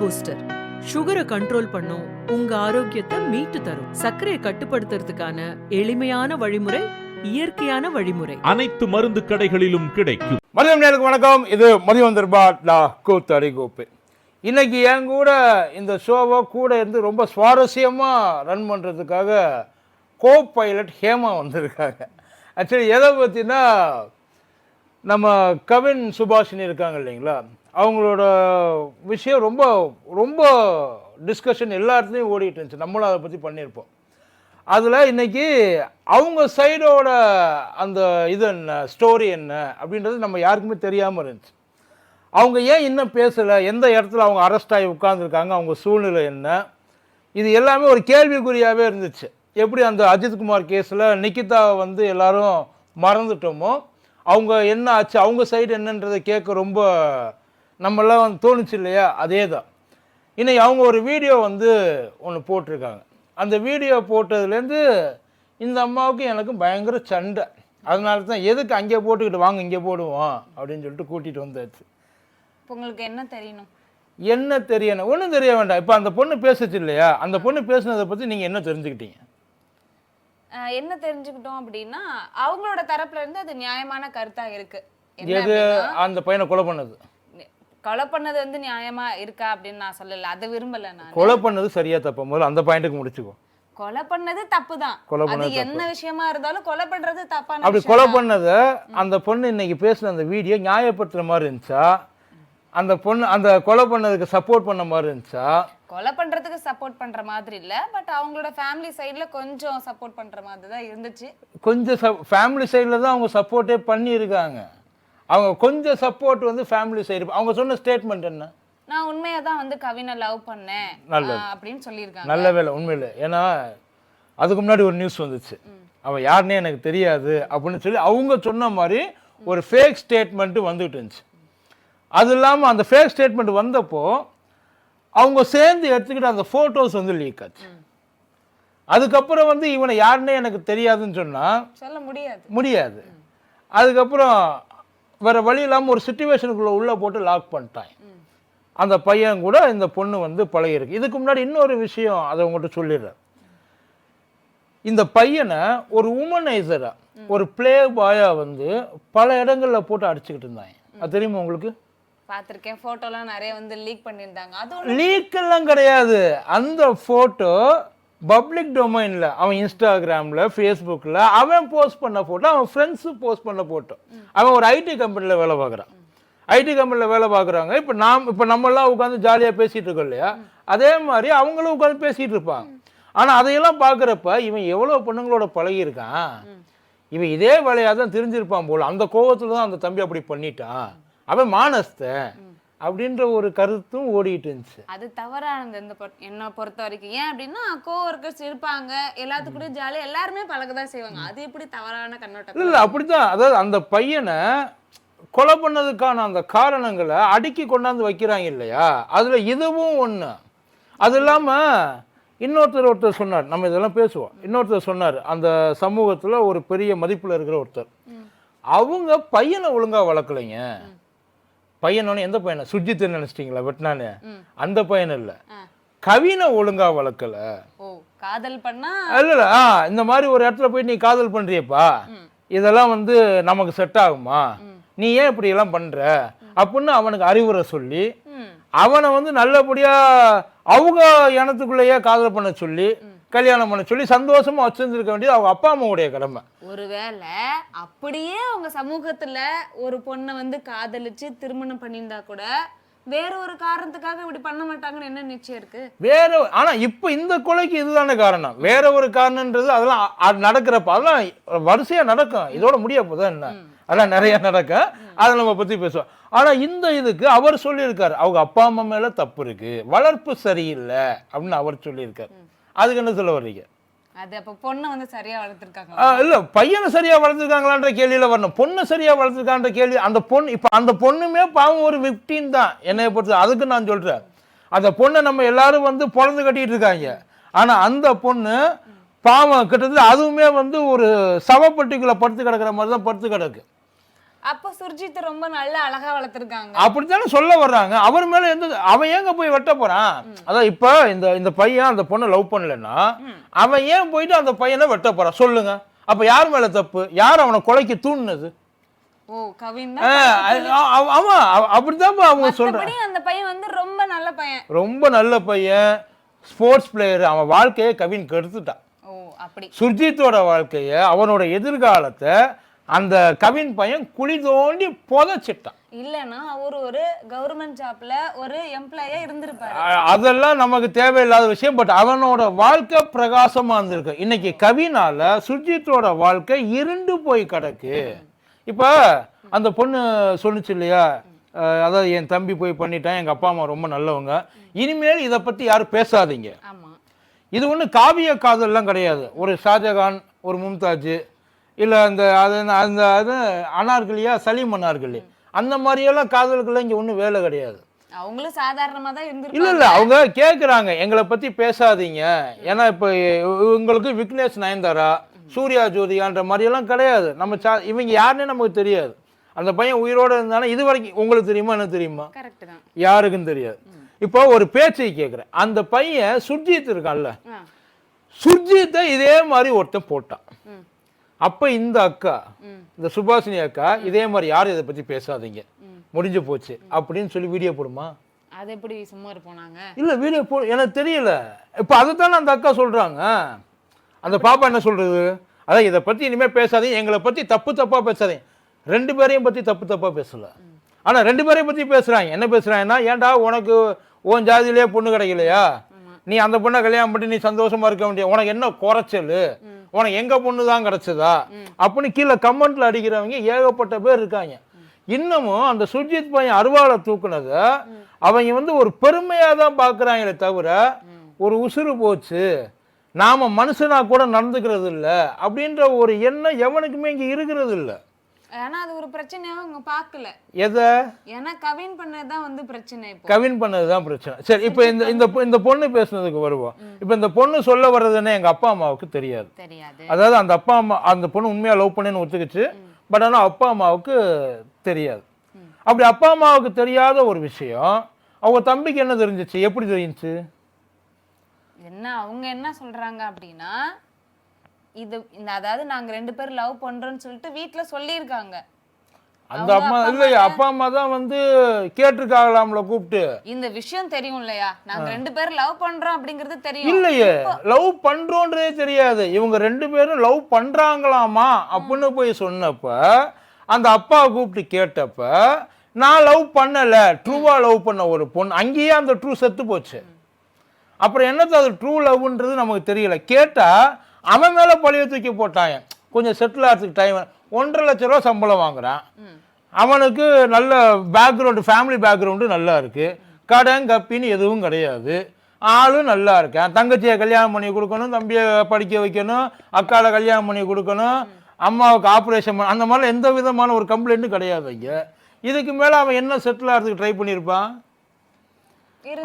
Booster சுகரை control பண்ணும் உங்க ஆரோக்கியத்தை மீட்டு தரும். சர்க்கரையை கட்டுப்படுத்துறதுக்கான எளிமையான வழிமுறை இயற்கையான வழிமுறை. அனைத்து மருந்து கடைகளிலும் கிடைக்கும். மதியம் நேருக்கு வணக்கம். இது மதியம் தர்பா டா கூத்தடி கோப்பு இன்னைக்கு என் கூட இந்த ஷோவை கூட இருந்து ரொம்ப சுவாரஸ்யமாக ரன் பண்ணுறதுக்காக கோ பைலட் ஹேமா வந்திருக்காங்க. ஆக்சுவலி எதை பற்றினா நம்ம கவின் சுபாஷினி இருக்காங்க இல்லைங்களா? அவங்களோட விஷயம் ரொம்ப ரொம்ப டிஸ்கஷன் எல்லா இடத்துலையும் ஓடிட்டு இருந்துச்சு. நம்மளும் அதை பற்றி பண்ணியிருப்போம். அதில் இன்னைக்கு அவங்க சைடோட அந்த இது என்ன ஸ்டோரி என்ன அப்படின்றது நம்ம யாருக்குமே தெரியாமல் இருந்துச்சு. அவங்க ஏன் இன்னும் பேசலை? எந்த இடத்துல அவங்க அரெஸ்ட் ஆகி உட்காந்துருக்காங்க அவங்க சூழ்நிலை என்ன? இது எல்லாமே ஒரு கேள்விக்குறியாகவே இருந்துச்சு. எப்படி அந்த அஜித்குமார் கேஸில் நிக்கிதாவை வந்து எல்லாரும் மறந்துட்டோமோ? அவங்க என்ன ஆச்சு? அவங்க சைடு என்னன்றதை கேட்க ரொம்ப நம்மளாம் வந்து தோணுச்சு இல்லையா? அதே தான் இன்னைக்கு அவங்க ஒரு வீடியோ வந்து ஒன்று போட்டிருக்காங்க. அந்த வீடியோ போட்டதுலேருந்து இந்த அம்மாவுக்கும் எனக்கும் பயங்கர சண்டை. அதனால தான் எதுக்கு அங்கே போட்டுக்கிட்டு வாங்க இங்கே போடுவோம் அப்படின்னு சொல்லிட்டு கூட்டிகிட்டு வந்தாச்சு. இப்போ உங்களுக்கு என்ன தெரியணும்? என்ன தெரியணும்? ஒன்றும் தெரிய வேண்டாம். இப்போ அந்த பொண்ணு பேசுச்சு இல்லையா? அந்த பொண்ணு பேசுனதை பற்றி நீங்கள் என்ன தெரிஞ்சுக்கிட்டீங்க? என்ன தெரிஞ்சுக்கிட்டோம் அப்படின்னா அவங்களோட தரப்புல இருந்து அது நியாயமான கருத்தா இருக்கு. எது? அந்த பையனை கொலை பண்ணது. கொலை பண்ணது வந்து நியாயமா இருக்கா அப்படின்னு நான் சொல்லல. அதை விரும்பல நான். கொலை பண்ணது சரியா தப்பா? முதல்ல அந்த பாயிண்ட்டுக்கு முடிச்சுக்கோ. கொலை பண்ணது தப்பு தான் கொலை அது பண்ணது என்ன விஷயமா இருந்தாலும் கொலை பண்றது தப்பான அப்படி கொலை. பண்ணதை அந்த பொண்ணு இன்னைக்கு பேசின அந்த வீடியோ நியாயப்படுத்துற மாதிரி இருந்துச்சா? அந்த பொண்ணு அந்த கொலை பண்ணதுக்கு சப்போர்ட் பண்ண மாதிரி இருந்துச்சா? கொலை பண்றதுக்கு சப்போர்ட் பண்ற மாதிரி இல்ல பட் அவங்களோட ஃபேமிலி சைடுல கொஞ்சம் சப்போர்ட் பண்ற மாதிரி தான் இருந்துச்சு. கொஞ்சம் ஃபேமிலி சைடில் தான் அவங்க சப்போர்ட்டே பண்ணியிருக்காங்க. அவங்க கொஞ்சம் சப்போர்ட் வந்து ஃபேமிலி சைடு அவங்க சொன்ன ஸ்டேட்மெண்ட் என்ன? நான் உண்மையா தான் வந்து கவினை லவ் பண்ணேன். அப்படின்னு சொல்லியிருக்காங்க. நல்ல வேலை உண்மையில். ஏன்னா அதுக்கு முன்னாடி ஒரு நியூஸ் வந்துச்சு. அவன் யாருன்னே எனக்கு தெரியாது அப்படின்னு சொல்லி அவங்க சொன்ன மாதிரி ஒரு ஃபேக் ஸ்டேட்மெண்ட்டு வந்துகிட்டு இருந்துச்சு. அது இல்லாமல் அந்த ஃபேக் ஸ்டேட்மெண்ட் வந்தப்போ அவங்க சேர்ந்து எடுத்துக்கிட்ட அந்த ஃபோட்டோஸ் வந்து லீக் ஆச்சு. அதுக்கப்புறம் வந்து இவனை யாருன்னே எனக்கு தெரியாதுன்னு சொன்னால் சொல்ல முடியாது. முடியாது. அதுக்கப்புறம் வேற வழி இல்லாமல் ஒரு சுச்சுவேஷனுக்குள்ளே உள்ளே போட்டு லாக் பண்ணிட்டான். அந்த பையன் கூட இந்த பொண்ணு வந்து பழகிருக்கு இதுக்கு முன்னாடி இன்னொரு விஷயம் அதை உங்கள்கிட்ட சொல்லிடுறேன். இந்த பையனை ஒரு உமனைசரா ஒரு ப்ளே பாயா வந்து பல இடங்கள்ல போட்டு அடிச்சுக்கிட்டு இருந்தாங்க அது தெரியுமா உங்களுக்கு? பார்த்திருக்கேன். போட்டோலாம் நிறைய வந்து லீக் பண்ணியிருந்தாங்க. அதுவும் லீக் எல்லாம் கிடையாது. அந்த போட்டோ பப்ளிக் டொமைனில் அவன் இன்ஸ்டாகிராமில் ஃபேஸ்புக்கில் அவன் போஸ்ட் பண்ண ஃபோட்டோ அவன் ஃப்ரெண்ட்ஸு போஸ்ட் பண்ண ஃபோட்டோ அவன் ஒரு ஐடி கம்பெனியில் வேலை பார்க்குறான். ஐடி கம்பெனியில் வேலை பார்க்குறாங்க. இப்போ நாம் இப்போ நம்மளாம் உட்காந்து ஜாலியாக பேசிகிட்டு இருக்கோம் இல்லையா? அதே மாதிரி அவங்களும் உட்காந்து பேசிகிட்டு இருப்பாங்க. ஆனால் அதையெல்லாம் பார்க்குறப்ப இவன் எவ்வளோ பொண்ணுங்களோட பழகியிருக்கான்? இவன் இதே வேலையாக தான் தெரிஞ்சிருப்பான் போல. அந்த கோபத்தில் தான் அந்த தம்பி அப்படி பண்ணிட்டான். அவன் மானஸ்தன். அப்படின்ற ஒரு கருத்தும் ஓடிட்டு இருந்துச்சு. அது தவறானது இந்த என்னை பொறுத்த வரைக்கும். ஏன் அப்படின்னா கோ ஒர்க்கர்ஸ் இருப்பாங்க எல்லாத்துக்கூடயும் ஜாலியா எல்லாருமே பழகதான் செய்வாங்க. அது எப்படி தவறான கண்ணோட்டம்? இல்லை அப்படித்தான். அதாவது அந்த பையனை கொலை பண்ணதுக்கான அந்த காரணங்களை அடுக்கி கொண்டாந்து வைக்கிறாங்க இல்லையா? அதில் இதுவும் ஒன்று அது இல்லாமல் இன்னொருத்தர் ஒருத்தர் சொன்னார். நம்ம இதெல்லாம் பேசுவோம். இன்னொருத்தர் சொன்னார். அந்த சமூகத்தில் ஒரு பெரிய மதிப்பில் இருக்கிற ஒருத்தர். அவங்க பையனை ஒழுங்காக வளர்க்கலைங்க. பையனோட எந்த பையனை? சுஜித் நினச்சிட்டிங்களா? வெட்டினானு? அந்த பையன் இல்லை. கவினை ஒழுங்காக வளர்க்கலை. காதல் பண்ணா இல்ல இந்த மாதிரி ஒரு இடத்துல போய் நீ காதல் பண்றியப்பா. இதெல்லாம் வந்து நமக்கு செட் ஆகுமா? நீ ஏன் இப்படி எல்லாம் பண்ற? அப்படின்னு அவனுக்கு அறிவுரை சொல்லி அவனை வந்து நல்லபடியா அவங்க இனத்துக்குள்ளேயே காதல் பண்ண சொல்லி கல்யாணம் பண்ண சொல்லி சந்தோஷமா வச்சிருந்திருக்க வேண்டியது அவங்க அப்பா அம்மாவுடைய கடமை. ஒருவேளை அப்படியே அவங்க சமூகத்துல ஒரு பொண்ணை வந்து காதலிச்சு திருமணம் பண்ணியிருந்தா கூட வேற ஒரு காரணத்துக்காக இப்படி பண்ண மாட்டாங்கன்னு என்ன நிச்சயம் இருக்கு? வேற ஆனா இப்ப இந்த கொலைக்கு இதுதானே காரணம். வேற ஒரு காரணம்ன்றது அதெல்லாம் அது நடக்கிறப்ப அதெல்லாம் வரிசையா நடக்கும். இதோட முடிய போதா என்ன? அதெல்லாம் நிறைய நடக்கும். அதை நம்ம பத்தி பேசுவோம். ஆனா இந்த இதுக்கு அவர் சொல்லியிருக்காரு. அவங்க அப்பா அம்மா மேல தப்பு இருக்கு. வளர்ப்பு சரியில்லை அப்படின்னு அவர் சொல்லியிருக்காரு. அதுக்கு என்ன சொல்ல வர்றீங்க? அது அப்ப பொண்ணை வந்து சரியா வளர்த்துருக்காங்க இல்ல பையனை சரியா வளர்த்துருக்காங்களான்ற கேள்வியில வரணும். பொண்ணு சரியா வளர்த்துருக்கான்ற கேள்வி அந்த பொண்ணு இப்ப அந்த பொண்ணுமே பாவம் ஒரு விக்டின் தான். என்னைய பொறுத்து அதுக்கு நான் சொல்றேன். அந்த பொண்ணை நம்ம எல்லாரும் வந்து பொழந்து கட்டிட்டு இருக்காங்க. ஆனா அந்த பொண்ணு பாவம் கிட்டத்தட்ட அதுவுமே வந்து ஒரு சவப்பட்டிக்குள்ள படுத்து கிடக்கிற மாதிரி தான் படுத்து கிடக்கு. அப்ப சுர்ஜித் ரொம்ப நல்ல அழகா வளர்த்திருக்காங்க. அப்படித்தானே சொல்ல வர்றாங்க. அவர் மேல எந்த அவன் ஏங்க போய் வெட்ட போறான்? அதான் இப்ப இந்த இந்த பையன் அந்த பொண்ணை லவ் பண்ணலன்னா அவன் ஏன் போயிட்டு அந்த பையனை வெட்ட போறான்? சொல்லுங்க. அப்ப யார் மேல தப்பு? யார் அவனை கொலைக்கு தூண்டுனது? ஆமா அ- அப்படித்தான்ப்பா அவங்க சொல்றாங்க. அந்த பையன் வந்து ரொம்ப நல்ல பையன். ரொம்ப நல்ல பையன். ஸ்போர்ட்ஸ் பிளேயர் அவன் வாழ்க்கையை கவின் கெடுத்துட்டான். சுர்ஜித்தோட வாழ்க்கைய அவனோட எதிர்காலத்தை அந்த கவின் பையன் குழி தோண்டி புதைச்சிட்டான். இல்லனா அவர் ஒரு கவர்மெண்ட் ஜாப்ல ஒரு எம்ப்ளாயா இருந்திருப்பாரு. அதெல்லாம் நமக்கு தேவையில்லாத விஷயம் பட் அவனோட வாழ்க்கை பிரகாசமா இருந்திருக்கு. இன்னைக்கு கவினால சுர்ஜித்தோட வாழ்க்கை இருண்டு போய் கிடக்கு. இப்போ அந்த பொண்ணு சொன்னுச்சு இல்லையா? அதாவது என் தம்பி போய் பண்ணிட்டான் எங்க அப்பா அம்மா ரொம்ப நல்லவங்க. இனிமேல் இதை பத்தி யாரும் பேசாதீங்க. இது ஒண்ணு காவிய காதல்லாம் கிடையாது. ஒரு ஷாஜகான் ஒரு மும்தாஜ் இல்ல அந்த அது அந்த அது அனார்களியா சலீம் அனார்களி அந்த மாதிரியெல்லாம் காதல்கள்லாம் இங்க ஒன்றும் வேலை கிடையாது. அவங்களும் சாதாரணமா தான் இல்ல இல்ல அவங்க கேக்குறாங்க எங்களை பத்தி பேசாதீங்க. ஏன்னா இப்ப இவங்களுக்கு விக்னேஷ் நயன்தாரா சூர்யா ஜோதிகான்ற மாதிரி எல்லாம் கிடையாது. நம்ம சா- இவங்க யாருன்னே நமக்கு தெரியாது. அந்த பையன் உயிரோட இருந்தானா இது வரைக்கும் உங்களுக்கு தெரியுமா எனக்கு தெரியுமா? யாருக்கும் தெரியாது. இப்போ ஒரு பேச்சை கேட்குறேன் அந்த பையன் சுர்ஜித் இருக்கான்ல. சுர்ஜித்தை இதே மாதிரி ஒருத்தன் போட்டான். அப்ப இந்த அக்கா. இந்த சுபாஷினி அக்கா இதே மாதிரி யாரும் இதை பத்தி பேசாதீங்க. முடிஞ்சு போச்சு. அப்படின்னு சொல்லி வீடியோ போடுமா? அது எப்படி சும்மா இருப்போனாங்க இல்ல வீடியோ போ எனக்கு தெரியல. இப்போ அதைத்தானே அந்த அக்கா சொல்றாங்க. அந்த பாப்பா என்ன சொல்றது? அதான் இதை பத்தி இனிமே பேசாதீங்க. எங்களை பத்தி தப்பு தப்பா பேசாதீங்க. ரெண்டு பேரையும் பத்தி தப்பு தப்பா பேசல. ஆனா ரெண்டு பேரையும் பத்தி பேசுறாங்க. என்ன பேசுறாங்கன்னா ஏன்டா உனக்கு உன் ஜாதியிலே பொண்ணு கிடைக்கலையா? நீ அந்த பொண்ணை கல்யாணம் பண்ணி நீ சந்தோஷமா இருக்க வேண்டிய உனக்கு என்ன குறைச்சல்? உனக்கு எங்க பொண்ணு தான் கிடைச்சதா? அப்படின்னு கீழே கமெண்ட்ல அடிக்கிறவங்க ஏகப்பட்ட பேர் இருக்காங்க. இன்னமும் அந்த சுர்ஜித் பையன் அருவாளை தூக்குனத அவங்க வந்து ஒரு பெருமையா தான் பார்க்குறாங்களே தவிர ஒரு உசுறு போச்சு. நாம மனுஷனா கூட நடந்துக்கிறது இல்லை அப்படின்ற ஒரு எண்ணம் எவனுக்குமே இங்க இருக்கிறது இல்லை ஆனா அது ஒரு பிரச்சனையாவும் அவங்க பார்க்கல. எதை? ஏன்னா கவின் பண்ணதுதான் வந்து பிரச்சனை இப்போ. கவின் பண்ணதுதான் பிரச்சனை. சரி இப்போ இந்த இந்த இந்த பொண்ணு பேசுனதுக்கு வருவோம். இப்போ இந்த பொண்ணு சொல்ல வர்றதுன்னு எங்க அப்பா அம்மாவுக்கு தெரியாது. தெரியாது. அதாவது அந்த அப்பா அம்மா அந்த பொண்ணு உண்மையா லவ் பண்ணேன்னு ஒத்துக்குச்சு. பட் ஆனால் அப்பா அம்மாவுக்கு தெரியாது. அப்படி அப்பா அம்மாவுக்கு தெரியாத ஒரு விஷயம் அவங்க தம்பிக்கு என்ன தெரிஞ்சிச்சு? எப்படி தெரிஞ்சுச்சு? என்ன அவங்க என்ன சொல்றாங்க அப்படின்னா இது அதாவது நாங்க ரெண்டு பேரும் லவ் பண்றோம்னு சொல்லிட்டு வீட்ல சொல்லியிருக்காங்க. அந்த அம்மா இல்லையா அப்பா அம்மா தான் வந்து கேட்டிருக்காங்களாம்ல கூப்பிட்டு. இந்த விஷயம் தெரியும் இல்லையா? நாங்க ரெண்டு பேரும் லவ் பண்றோம் அப்படிங்கிறது தெரியும். இல்லையே லவ் பண்றோன்றதே தெரியாது. இவங்க ரெண்டு பேரும் லவ் பண்றாங்களாமா அப்படின்னு போய் சொன்னப்ப அந்த அப்பா கூப்பிட்டு கேட்டப்ப நான் லவ் பண்ணல ட்ரூவா லவ் பண்ண ஒரு பொண்ணு அங்கேயே அந்த ட்ரூ செத்து போச்சு. அப்புறம் என்னது அது ட்ரூ லவ்ன்றது நமக்கு தெரியல. கேட்டா அவன் மேல பழிய தூக்கி போட்டாங்க கொஞ்சம் செட்டில் ஆகிறதுக்கு டைம் ஒன்றரை லட்ச ரூபா சம்பளம் வாங்குறான். அவனுக்கு நல்ல பேக்ரவுண்டு ஃபேமிலி பேக்ரவுண்டு நல்லா இருக்கு. கடன் கப்பின்னு எதுவும் கிடையாது. ஆளும் நல்லா இருக்கான். தங்கச்சியை கல்யாணம் பண்ணி கொடுக்கணும் தம்பியை படிக்க வைக்கணும் அக்காவை கல்யாணம் பண்ணி கொடுக்கணும் அம்மாவுக்கு ஆப்ரேஷன் பண்ண அந்த மாதிரிலாம் எந்த விதமான ஒரு கம்ப்ளைண்ட்டும் கிடையாது இங்க இதுக்கு மேலே அவன் என்ன செட்டில் ஆகிறதுக்கு ட்ரை பண்ணியிருப்பான்?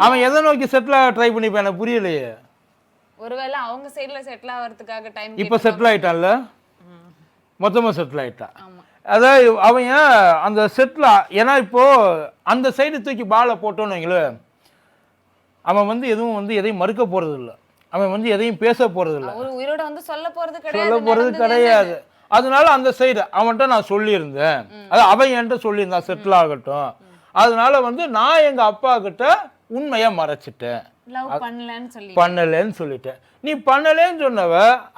அவன் எதை நோக்கி செட்டில் ஆக ட்ரை பண்ணிப்பான் எனக்கு புரியலையே. ஒருவேளை அவங்க சைடுல செட்டில் ஆகிறதுக்காக டைம் இப்போ செட்டில் ஆயிட்டான்ல? மொத்தமாக செட்டில் ஆயிட்டான் அதாவது அவன் அந்த செட்டில் ஏன்னா இப்போ அந்த சைடு தூக்கி பாலை போட்டோன்னு வைங்களேன் அவன் வந்து எதுவும் வந்து எதையும் மறுக்க போறது இல்ல அவன் வந்து எதையும் பேச போறது இல்ல உயிரோட வந்து சொல்ல சொல்ல கிடையாது போறது நடந்தது கிடையாது. அதனால அந்த சைடு அவன்கிட்ட நான் சொல்லியிருந்தேன். அது அவன் என்கிட்ட சொல்லியிருந்தான் செட்டில் ஆகட்டும். அதனால வந்து நான் எங்க அப்பா கிட்ட உண்மையை மறைச்சிட்டேன். லவ் பண்ணலன்னு சொல்லி பண்ணலைன்னு சொல்லிட்டேன். நீ பண்ணலைன்னு சொன்னவ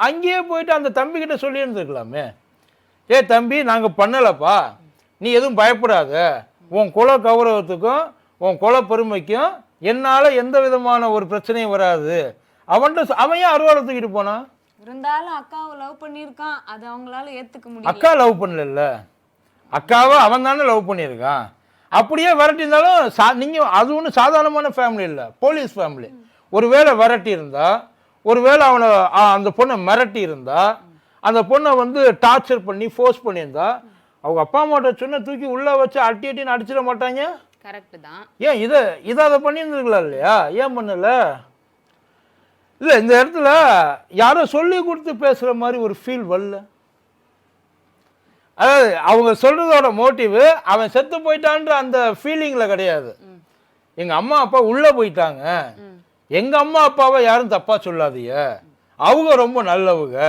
அங்கேயே போயிட்டு அந்த தம்பி கிட்ட சொல்லி இருந்திருக்கலாமே ஏ தம்பி நாங்க பண்ணலப்பா. நீ எதுவும் பயப்படாத. உன் குல கௌரவத்துக்கும் உன் குல பெருமைக்கும் என்னால எந்த விதமான ஒரு பிரச்சனையும் வராது. அவன்கிட்ட அவன் ஏன் அறுவாடை தூக்கிட்டு போனான் இருந்தாலும் அக்காவை லவ் பண்ணியிருக்கான். அது அவங்களால ஏத்துக்க முடியல. அக்கா லவ் பண்ணல அக்காவை அவன் தானே லவ் பண்ணியிருக்கான். அப்படியே விரட்டி இருந்தாலும் சா நீங்கள் அது ஒன்றும் சாதாரணமான ஃபேமிலி இல்லை. போலீஸ் ஃபேமிலி ஒருவேளை விரட்டி இருந்தா ஒருவேளை அவனை ஆ, அந்த பொண்ணை மிரட்டி இருந்தா அந்த பொண்ணை வந்து டார்ச்சர் பண்ணி ஃபோர்ஸ் பண்ணியிருந்தா அவங்க அப்பா அம்மாட்ட சொன்ன தூக்கி உள்ளே வச்சு அட்டி அட்டின்னு அடிச்சிட மாட்டாங்க? கரெக்ட் தான். ஏன் இதை இதை அதை பண்ணியிருந்துருக்கலாம் இல்லையா? ஏன் பண்ணல? இல்லை இந்த இடத்துல யாரோ சொல்லி கொடுத்து பேசுகிற மாதிரி ஒரு ஃபீல் வரல. அதாவது அவங்க சொல்றதோட மோட்டிவ் அவன் செத்து போயிட்டான்ற அந்த ஃபீலிங்ல கிடையாது. எங்க அம்மா அப்பா உள்ள போயிட்டாங்க. எங்க அம்மா அப்பாவை யாரும் தப்பா சொல்லாதீங்க. அவங்க ரொம்ப நல்லவங்க.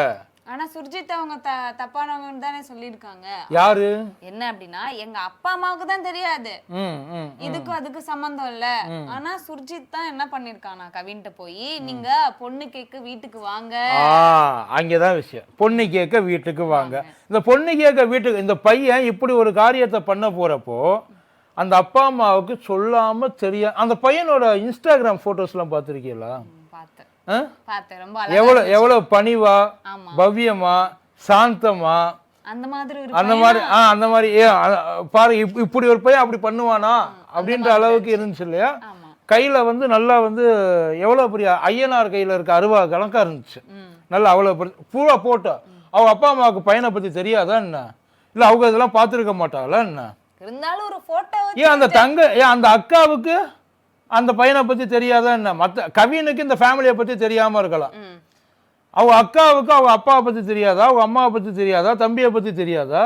ஆனா சுர்ஜித் அவங்க த தப்பானவங்கன்னு தானே சொல்லியிருக்காங்க. யாரு? என்ன அப்படின்னா எங்க அப்பா அம்மாவுக்கு தான் தெரியாது. இதுக்கும் அதுக்கு சம்பந்தம் இல்ல. ஆனா சுர்ஜித் தான் என்ன பண்ணிருக்கானா கவின்ட்ட போய் நீங்க பொண்ணு கேட்க வீட்டுக்கு வாங்க. அங்கதான் விஷயம். பொண்ணு கேட்க வீட்டுக்கு வாங்க. இந்த பொண்ணு கேட்க வீட்டுக்கு இந்த பையன் இப்படி ஒரு காரியத்தை பண்ண போறப்போ அந்த அப்பா அம்மாவுக்கு சொல்லாம தெரியா அந்த பையனோட இன்ஸ்டாகிராம் போட்டோஸ்லாம் பார்த்துருக்கீங்களா? எவ்வளவு எவ்வளவு பணிவா பவ்யமா சாந்தமா? அந்த மாதிரி அந்த? மாதிரி ஆ அந்த மாதிரி பாருங்க இப்படி ஒரு பையன் அப்படி பண்ணுவானா? அப்படின்ற அளவுக்கு இருந்துச்சு. இல்லையா? கையில வந்து நல்லா வந்து எவ்வளவு பெரிய ஐயனார் கையில இருக்க அருவா கணக்கா இருந்துச்சு. நல்லா அவ்வளோ பூரா போட்டோ. அவங்க அப்பா அம்மாவுக்கு பையனை பற்றி தெரியாதா என்ன? இல்லை அவங்க இதெல்லாம் பார்த்துருக்க மாட்டாங்களா என்ன? இருந்தாலும் ஒரு போட்டோ ஏன் அந்த தங்க ஏன் அந்த அக்காவுக்கு? அந்த பையனை பற்றி தெரியாதா என்ன? மற்ற கவினுக்கு இந்த ஃபேமிலியை பற்றி தெரியாமல் இருக்கலாம். அவங்க அக்காவுக்கு அவங்க அப்பாவை பற்றி தெரியாதா? அவங்க அம்மாவை பற்றி தெரியாதா? தம்பியை பற்றி தெரியாதா?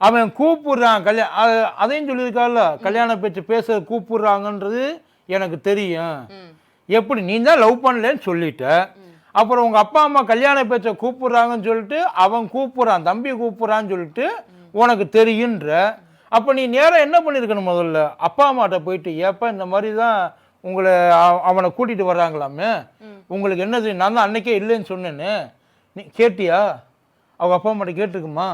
அவன் கூப்பிடுறான் கல்யாணம் அதையும் சொல்லியிருக்கால கல்யாண பேச்சு பேச கூப்பிடுறாங்கன்றது எனக்கு தெரியும். எப்படி? நீ தான் லவ் பண்ணலன்னு சொல்லிட்ட. அப்புறம் உங்க அப்பா அம்மா கல்யாண பேச்ச கூப்பிடுறாங்கன்னு சொல்லிட்டு அவன் கூப்பிடுறான் தம்பி கூப்பிடுறான்னு சொல்லிட்டு உனக்கு தெரியுன்ற. அப்போ நீ நேரா என்ன பண்ணியிருக்கணும் முதல்ல? அப்பா அம்மாட்ட போயிட்டு ஏப்பா இந்த மாதிரி தான் உங்களை அவ- அவனை கூட்டிட்டு வர்றாங்களாமே? உங்களுக்கு என்னது நான் தான் அன்னைக்கே இல்லைன்னு சொன்னேன்னு நீ கேட்டியா? அவங்க அப்பா அம்மாட்ட கேட்டுக்குமா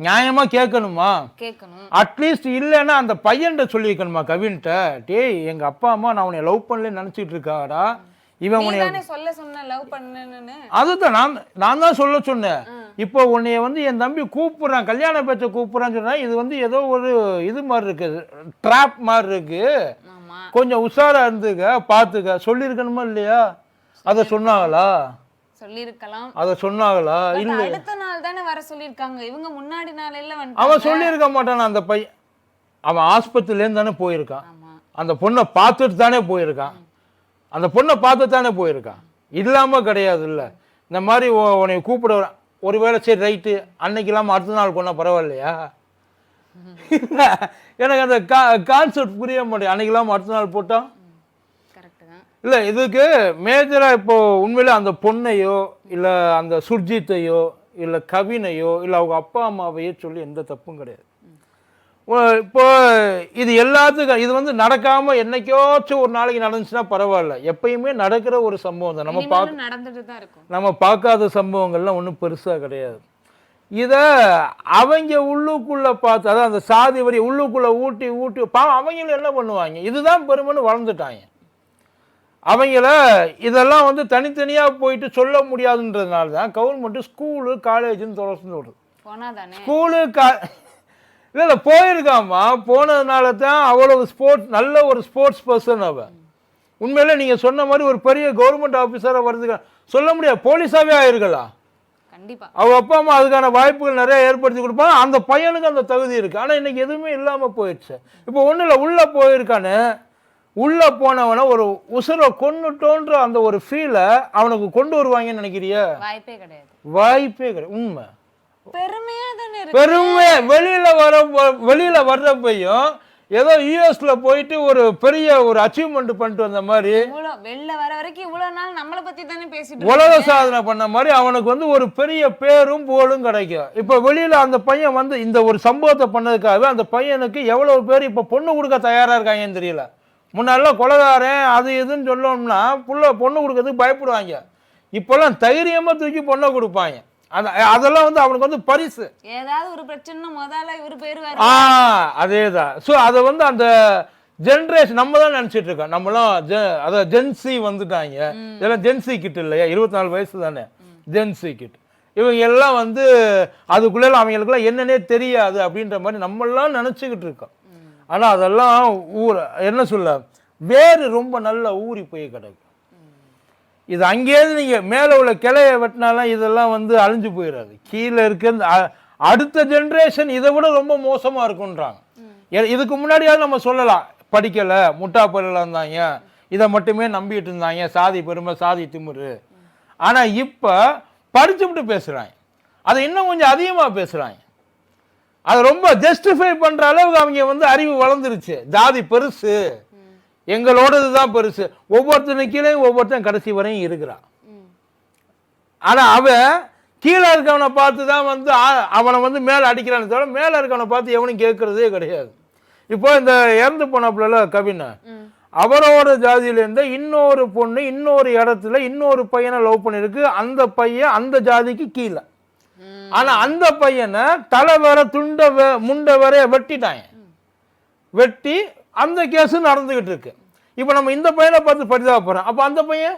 நியாயமா கேட்கணுமா? கேட்கணும். அட்லீஸ்ட் இல்லைன்னா அந்த பையன்கிட்ட சொல்லியிருக்கணுமா கவின்கிட்ட டேய் எங்க அப்பா அம்மா நான் உன்னை லவ் பண்ணலன்னு நினைச்சிட்டு இருக்காடா. இவன் உன்னை சொல்ல சொன்ன லவ் பண்ணணும்னு அதுதான் நான் நான் தான் சொல்ல சொன்னேன். இப்போ உன்னைய வந்து என் தம்பி கூப்பிடுறான் கல்யாண பேச்ச கூப்பிடுறான்னு சொன்னா இது வந்து ஏதோ ஒரு இது மாதிரி இருக்கு ட்ராப் மாதிரி இருக்கு. கொஞ்சம் உஷாரா இருந்துக்க பார்த்துக்க சொல்லியிருக்கணுமா இல்லையா? அதை சொன்னாங்களா? சொல்லியிருக்கலாம். அதை சொன்னாங்களா? இல்ல. அடுத்த நாள் தானே வர சொல்லியிருக்காங்க. இவங்க முன்னாடி நாளையில அவன் வந்துட்டாங்க சொல்லியிருக்க மாட்டான் அந்த பையன். அவன் ஆஸ்பத்திரிலேருந்து தானே போயிருக்கான். அந்த பொண்ணை பார்த்துட்டு தானே போயிருக்கான். அந்த பொண்ணை பார்த்து தானே போயிருக்கான் இல்லாம கிடையாது இல்ல இந்த மாதிரி உன்னை கூப்பிட வர- ஒருவேளை சரி ரைட்டு அன்னைக்கு இல்லாமல் அடுத்த நாள் கொண்டா பரவாயில்லையா? எனக்கு அந்த கா கான்செப்ட் புரிய மாட்டேன் அன்னைக்கு இல்லாமல் அடுத்த நாள் போட்டா? கரெக்ட் தான். இல்லை இதுக்கு மேஜராக இப்போ உண்மையிலே அந்த பொண்ணையோ இல்லை அந்த சுர்ஜித்தையோ இல்லை கவினையோ இல்லை அவங்க அப்பா அம்மாவையோ சொல்லி எந்த தப்பும் கிடையாது. இப்போ இது எல்லாத்துக்கும் இது வந்து நடக்காம என்னைக்காச்சும் ஒரு நாளைக்கு நடந்துச்சுன்னா பரவாயில்ல. எப்பயுமே நடக்கிற ஒரு சம்பவம் தான். நம்ம பார்க்க நம்ம பார்க்காத சம்பவங்கள்லாம் ஒன்றும் பெருசாக கிடையாது. இதை அவங்க உள்ளுக்குள்ள பார்த்து அதான் அந்த சாதி வரி உள்ளுக்குள்ள ஊட்டி ஊட்டி பாவம் அவங்களும் என்ன பண்ணுவாங்க? இதுதான் பெருமைன்னு வளர்ந்துட்டாங்க. அவங்கள இதெல்லாம் வந்து தனித்தனியாக போயிட்டு சொல்ல முடியாதுன்றதுனால தான் கவர்மெண்ட்டு ஸ்கூலு காலேஜுன்னு தொடர்ந்து தானே ஸ்கூலு கா இல்லை இல்லை போயிருக்காம்மா. போனதுனால தான் அவ்வளவு ஸ்போர்ட்ஸ் நல்ல ஒரு ஸ்போர்ட்ஸ் பர்சன் அவ உண்மையிலே நீங்கள் சொன்ன மாதிரி ஒரு பெரிய கவர்மெண்ட் ஆஃபீஸராக வர்றதுக்கு சொல்ல முடியாது. போலீஸாகவே ஆயிருக்கலாம் கண்டிப்பா. அவங்க அப்பா அம்மா அதுக்கான வாய்ப்புகள் நிறைய ஏற்படுத்தி கொடுப்பாங்க. அந்த பையனுக்கு அந்த தகுதி இருக்கு. ஆனால் இன்னைக்கு எதுவுமே இல்லாமல் போயிடுச்சு. இப்போ ஒன்றும் இல்லை உள்ளே போயிருக்கானு. உள்ளே போனவனை ஒரு உசுரை கொன்னுட்டோன்ற அந்த ஒரு ஃபீலை அவனுக்கு கொண்டு வருவாங்கன்னு நினைக்கிறியா? வாய்ப்பே கிடையாது. வாய்ப்பே கிடையாது. உண்மை. பெருமையா வெளியில வர வெளியில வர்றப்பையும் ஏதோ யூஎஸ்ல போயிட்டு ஒரு பெரிய ஒரு அச்சீவ்மெண்ட் பண்ணிட்டு வந்த மாதிரி வெளில வர வரைக்கும் இவ்வளவு நாள் நம்மள பத்தி தானே பேசிட்டு உலக. சாதனை பண்ண மாதிரி அவனுக்கு வந்து ஒரு பெரிய பேரும் புகழும் கிடைக்கும். இப்போ வெளியில அந்த பையன் வந்து இந்த ஒரு சம்பவத்தை பண்ணதுக்காகவே அந்த பையனுக்கு எவ்வளவு பேர் இப்போ பொண்ணு கொடுக்க தயாரா இருக்காங்கன்னு தெரியல. முன்னாடிலாம் கொலகாரன் அது இதுன்னு சொல்லணும்னா புள்ள பொண்ணு கொடுக்கறதுக்கு பயப்படுவாங்க. இப்போல்லாம் தைரியமா தூக்கி பொண்ணை கொடுப்பாங்க. அதெல்லாம் வந்து அவனுக்கு வந்து பரிசு. ஏதாவது ஒரு பிரச்சனை முதல்ல இவரு போயிருவாரு. ஆ அதே தான் ஸோ அதை வந்து அந்த ஜென்ரேஷன் நம்ம தான் நினச்சிட்டு இருக்கோம். நம்மளாம் அதாவது ஜென்சி வந்துட்டாங்க. இதெல்லாம் ஜென்சி கிட் இல்லையா? இருபத்தி நாலு வயசு தானே. ஜென்சி கிட் இவங்க எல்லாம் வந்து அதுக்குள்ளே அவங்களுக்குலாம் என்னன்னே தெரியாது அப்படின்ற மாதிரி நம்மளாம் நினச்சிக்கிட்டு இருக்கோம். ஆனால் அதெல்லாம் ஊர் என்ன சொல்ல? வேறு ரொம்ப நல்ல ஊறி போய் கிடக்கு. இது அங்கேயிருந்து நீங்கள் மேலே உள்ள கிளைய வெட்டினாலாம் இதெல்லாம் வந்து அழிஞ்சு போயிடாது கீழே இருக்க அடுத்த ஜென்ரேஷன் இதை விட ரொம்ப மோசமாக இருக்குன்றாங்க. இதுக்கு முன்னாடியாவது நம்ம சொல்லலாம் படிக்கலை முட்டா பயிலாக இருந்தாங்க இதை மட்டுமே நம்பிட்டு இருந்தாங்க சாதி பெருமை சாதி திமிரு. ஆனால் இப்போ படிச்சுவிட்டு பேசுகிறாங்க அதை இன்னும் கொஞ்சம் அதிகமாக பேசுகிறாங்க அதை ரொம்ப ஜஸ்டிஃபை பண்ற அளவுக்கு அவங்க வந்து அறிவு வளர்ந்துருச்சு. ஜாதி பெருசு. எங்களோடது தான் பெருசு. ஒவ்வொருத்தனுக்கு கீழே ஒவ்வொருத்தன் கடைசி வரையும் இருக்கிறான். ஆனால் ஆனா அவன் கீழே இருக்கவனை பார்த்து தான் வந்து அவனை வந்து மேலே அடிக்கிறான்னு தவிர மேலே இருக்கவனை பார்த்து எவனும் கேட்கறதே கிடையாது. இப்போ இந்த இறந்து போனப்பிள்ள கவினை அவரோட ஜாதியில இருந்த இன்னொரு பொண்ணு இன்னொரு இடத்துல இன்னொரு பையனை லவ் பண்ணிருக்கு. அந்த பையன் அந்த ஜாதிக்கு கீழே. ஆனால் ஆனா அந்த பையனை தலை வர துண்ட முண்டை வரைய வெட்டிட்டாங்க வெட்டி அந்த கேஸும் நடந்துக்கிட்டு இருக்கு. இப்போ நம்ம இந்த பையனை பார்த்து பரிதாபப்படுறோம் அப்போ அந்த பையன்?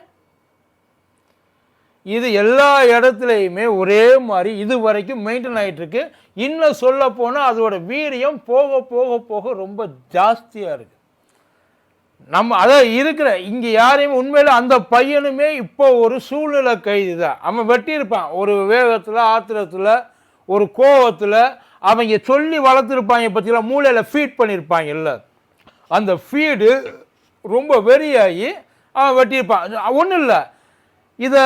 இது எல்லா இடத்துலையுமே ஒரே மாதிரி இது வரைக்கும் மெயின்டைன் ஆகிட்டுருக்கு இன்னும் சொல்ல போனால் அதோட வீரியம் போக போக போக ரொம்ப ஜாஸ்தியாக இருக்குது நம்ம அதான் இருக்கிற இங்கே யாரையும் உண்மையில் அந்த பையனுமே இப்போ ஒரு சூழ்நிலை கைது தான் அவன் வெட்டியிருப்பான். ஒரு வேகத்தில் ஆத்திரத்தில் ஒரு கோவத்தில் அவங்க சொல்லி வளர்த்துருப்பாங்க பற்றிலாம் மூளையில் ஃபீட் பண்ணியிருப்பாங்கல்ல அந்த ஃபீடு ரொம்ப வெறியாகி அவன் வெட்டியிருப்பான். ஒன்றும் இல்லை. இதை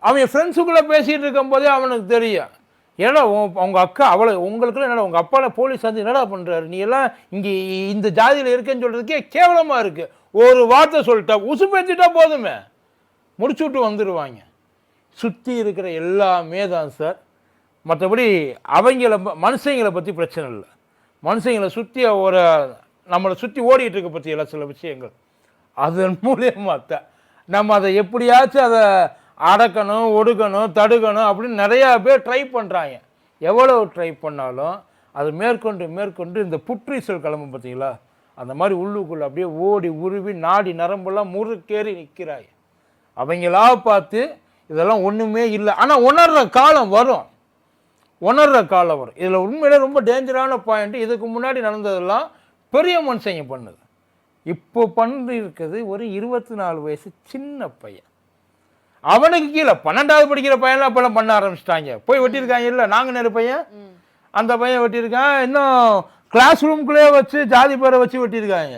அவன் ஃப்ரெண்ட்ஸுக்குள்ளே பேசிகிட்டு இருக்கும்போதே அவனுக்கு தெரியும். ஏன்னா அவங்க அக்கா அவளை உங்களுக்குலாம் என்னடா உங்கள் அப்பாவில் போலீஸ் வந்து என்னடா பண்ணுறாரு நீ எல்லாம் இங்கே இந்த ஜாதியில் இருக்கேன்னு சொல்கிறதுக்கே கேவலமாக இருக்குது ஒரு வார்த்தை சொல்லிட்டா உசு பேச்சுட்டா போதுமே. முடிச்சு விட்டு வந்துடுவாங்க சுற்றி இருக்கிற எல்லாமே தான் சார். மற்றபடி அவங்கள ப- மனுஷங்களை பற்றி பிரச்சனை இல்லை. மனுஷங்களை சுற்றி ஒரு நம்மளை சுற்றி ஓடிட்டு இருக்க பற்றி சில விஷயங்கள்? அதன் மூலியமாக தான் நம்ம அதை எப்படியாச்சும் அதை அடக்கணும் ஒடுக்கணும் தடுக்கணும் அப்படின்னு நிறையா பேர் ட்ரை பண்ணுறாங்க எவ்வளோ ட்ரை பண்ணாலும் அது மேற்கொண்டு மேற்கொண்டு இந்த புற்றீசல் கிளம்பு பார்த்தீங்களா அந்த மாதிரி உள்ளுக்குள்ளே அப்படியே ஓடி உருவி நாடி நரம்பெல்லாம் முறுக்கேறி நிற்கிறாங்க அவங்களா பார்த்து இதெல்லாம் ஒன்றுமே இல்லை. ஆனால் உணர்ற காலம் வரும். உணர்ற காலம் வரும். இதில் உண்மையிலே ரொம்ப டேஞ்சரான பாயிண்ட்டு இதுக்கு முன்னாடி நடந்ததெல்லாம் பெரிய மனுஷங்க பண்ணுது. இப்போ பண்ணி இருக்குது ஒரு இருபத்தி நாலு வயசு சின்ன பையன். அவனுக்கு கீழே பன்னெண்டாவது படிக்கிற பையன்லாம் அப்போல்லாம் பண்ண ஆரம்பிச்சிட்டாங்க. போய் வெட்டியிருக்காங்க. இல்லை நாங்கள் நேரு பையன். அந்த பையன் வெட்டியிருக்கான். இன்னும் கிளாஸ் ரூம்குள்ளேயே வச்சு ஜாதி பேரை வச்சு வெட்டியிருக்காங்க.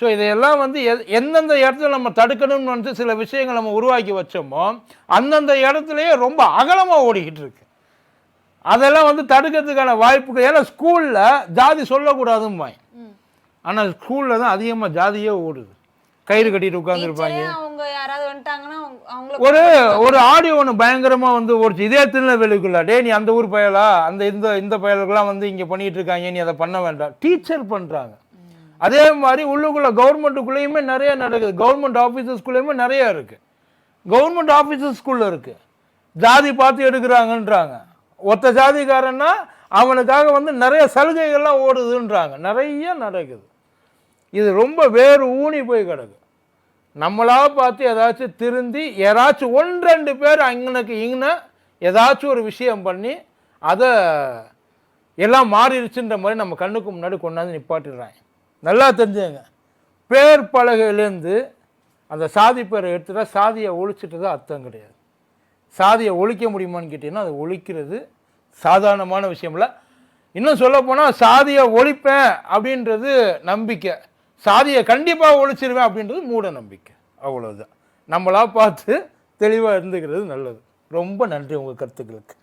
ஸோ இதையெல்லாம் வந்து எந்தெந்த இடத்துல நம்ம தடுக்கணும்னு வந்து சில விஷயங்கள் நம்ம உருவாக்கி வச்சோமோ அந்தந்த இடத்துலையே ரொம்ப அகலமாக ஓடிக்கிட்டு இருக்கு. அதெல்லாம் வந்து தடுக்கிறதுக்கான வாய்ப்புகள். ஏன்னா ஸ்கூலில் ஜாதி சொல்லக்கூடாதும்பாங்க. ஆனால் ஸ்கூலில் தான் அதிகமாக ஜாதியே ஓடுது. கயிறு கட்டிட்டு உட்காந்துருப்பாங்க அவங்க யாராவது வந்துட்டாங்கன்னா ஒரு ஒரு ஆடியோ ஒன்று பயங்கரமாக வந்து ஓடிச்சு. இதே திருநெல்வேலிக்குள்ள டே நீ அந்த ஊர் பயலா? அந்த இந்த இந்த பயலுக்கெல்லாம் வந்து இங்கே பண்ணிட்டு இருக்காங்க. நீ அதை பண்ண வேண்டாம். டீச்சர் பண்ணுறாங்க அதே மாதிரி உள்ளுக்குள்ள கவர்மெண்ட்டுக்குள்ளேயுமே நிறைய நடக்குது. கவர்மெண்ட் ஆஃபீஸஸ்குள்ளேயுமே நிறைய இருக்கு. கவர்மெண்ட் ஆஃபீஸஸ்குள்ளே இருக்கு. ஜாதி பார்த்து எடுக்கிறாங்கன்றாங்க. ஒத்த ஜாதிக்காரன்னா அவனுக்காக வந்து நிறைய சலுகைகள்லாம் ஓடுதுன்றாங்க. நிறைய நடக்குது. இது ரொம்ப வேறு ஊனி போய் கிடக்கு. நம்மளாக பார்த்து ஏதாச்சும் திருந்தி யாராச்சும் ஒன்று ரெண்டு பேர் அங்கனுக்கு இங்கன ஏதாச்சும் ஒரு விஷயம் பண்ணி அதை எல்லாம் மாறிடுச்சுன்ற மாதிரி நம்ம கண்ணுக்கு முன்னாடி கொண்டாந்து நிப்பாட்டிடுறாங்க. நல்லா தெரிஞ்சுங்க. பேர் பலகையிலேருந்து அந்த சாதி பேரை எடுத்துட்டா சாதியை ஒழிச்சிட்டு தான் அர்த்தம் கிடையாது. சாதியை ஒழிக்க முடியுமான்னு கேட்டிங்கன்னா அது ஒழிக்கிறது சாதாரணமான விஷயம் இல்லை இன்னும் சொல்லப்போனால் சாதியை ஒழிப்பேன் அப்படின்றது நம்பிக்கை. சாதியை கண்டிப்பாக ஒழிச்சிருவேன் அப்படின்றது மூட நம்பிக்கை. அவ்வளோதான் நம்மளா பார்த்து தெளிவாக இருந்துக்கிறது நல்லது. ரொம்ப நன்றி உங்கள் கருத்துக்களுக்கு.